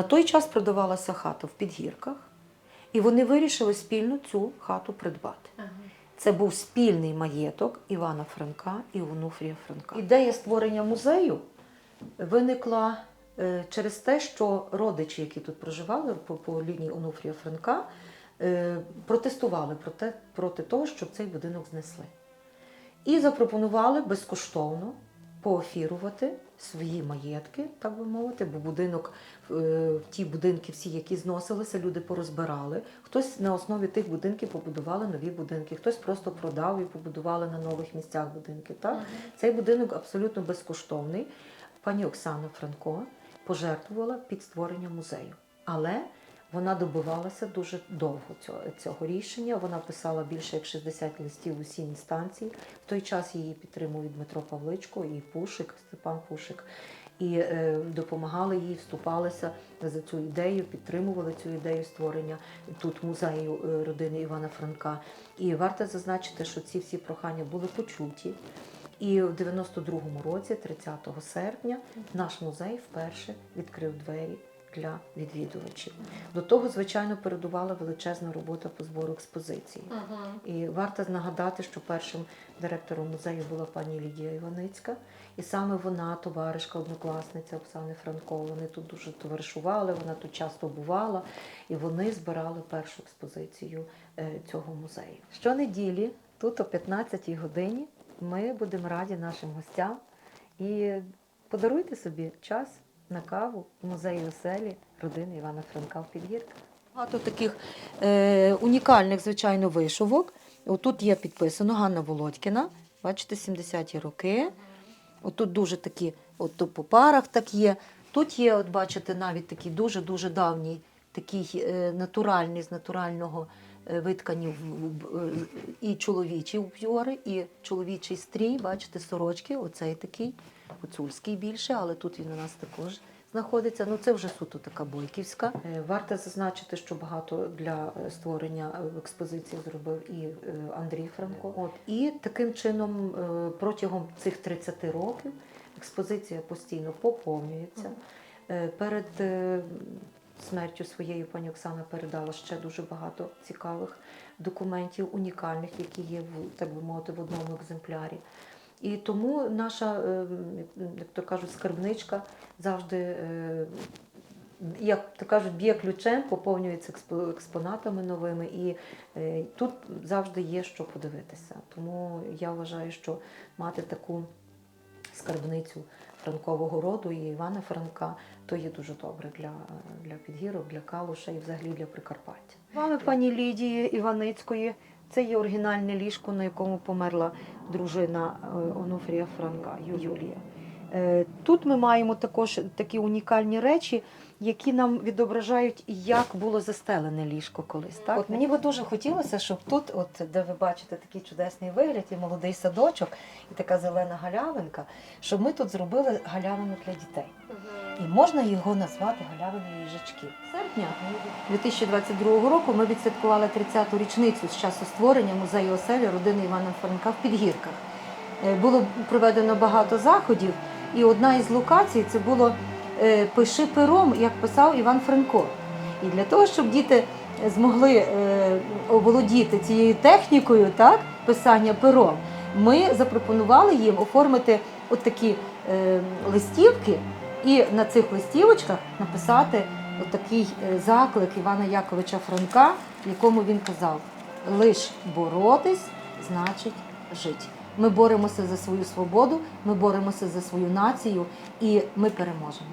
На той час продавалася хата в підгірках, і вони вирішили спільно цю хату придбати. Це був спільний маєток Івана Франка і Онуфрія Франка. Ідея створення музею виникла е, через те, що родичі, які тут проживали по, по лінії Онуфрія Франка, е, протестували проти, проти того, щоб цей будинок знесли. І запропонували безкоштовно поофірувати свої маєтки, так би мовити, бо будинок, е, ті будинки, всі, які зносилися, люди порозбирали. Хтось на основі тих будинків побудували нові будинки, хтось просто продав і побудували на нових місцях будинки. Так? Цей будинок абсолютно безкоштовний. Пані Оксана Франко пожертвувала під створення музею. Але вона добивалася дуже довго цього, цього рішення. Вона писала більше як 60 листів у всі інстанції. В той час її підтримував Дмитро Павличко, і Пушик, Степан Пушик. І е, допомагали їй, вступалися за цю ідею, підтримували цю ідею створення тут музею е, родини Івана Франка. І варто зазначити, що ці всі прохання були почуті. І в 92-му році, 30 серпня, наш музей вперше відкрив двері для відвідувачів. До того, звичайно, передувала величезна робота по збору експозиції. І варто нагадати, що першим директором музею була пані Лідія Іваницька, і саме вона, товаришка, однокласниця Оксани Франко, вони тут дуже товаришували, вона тут часто бувала, і вони збирали першу експозицію е, цього музею. Щонеділі, тут о 15-й годині, ми будемо раді нашим гостям і подаруйте собі час на каву в музеї оселі родини Івана Франка в Підгірках. Багато таких е, унікальних, звичайно, вишивок. Отут є підписано Ганна Володькіна, бачите, 70-ті роки. Отут дуже такі, от по парах так є. Тут є, от бачите, навіть такий дуже-дуже давній, такий е, натуральний, з натурального е, виткані і чоловічі уп'йори, і чоловічий стрій, бачите, сорочки, оцей такий, гуцульський більше, але тут він у нас також знаходиться. Ну це вже суто така бойківська. Е, Варто зазначити, що багато для е, створення е, експозиції зробив і Андрій Франко. От і таким чином протягом цих 30 років експозиція постійно поповнюється. Перед смертю своєю пані Оксана передала ще дуже багато цікавих документів, унікальних, які є в так би мовити в одному екземплярі. І тому наша, е, як то кажуть, скарбничка завжди, е, як то кажуть, б'є ключем, поповнюється експо- експонатами новими, і е, тут завжди є що подивитися. Тому я вважаю, що мати таку скарбницю франкового роду і Івана Франка, то є дуже добре для, для підгірок, для калуша і взагалі для Прикарпаття. Вами пані Лідії Іваницької. Це є оригінальне ліжко, на якому померла дружина е, Онуфрія Франка Юлія. Е, Тут ми маємо також такі унікальні речі, які нам відображають, як було застелене ліжко колись. Так? От мені би дуже хотілося, щоб тут, от, де ви бачите такий чудесний вигляд, і молодий садочок, і така зелена галявинка, щоб ми тут зробили галявину для дітей. І можна його назвати галявиною їжачків. Серпня 2022 року ми відсвяткували 30-ту річницю з часу створення музею оселі родини Івана Франка в Підгірках. Е, Було проведено багато заходів, і одна із локацій це було е, пиши пером, як писав Іван Франко. І для того, щоб діти змогли е, оволодіти цією технікою, так, писання пером, ми запропонували їм оформити от такі листівки і на цих листівочках написати отакий е, заклик Івана Яковича Франка, в якому він казав: лиш боротись значить жити. Ми боремося за свою свободу, ми боремося за свою націю і ми переможемо.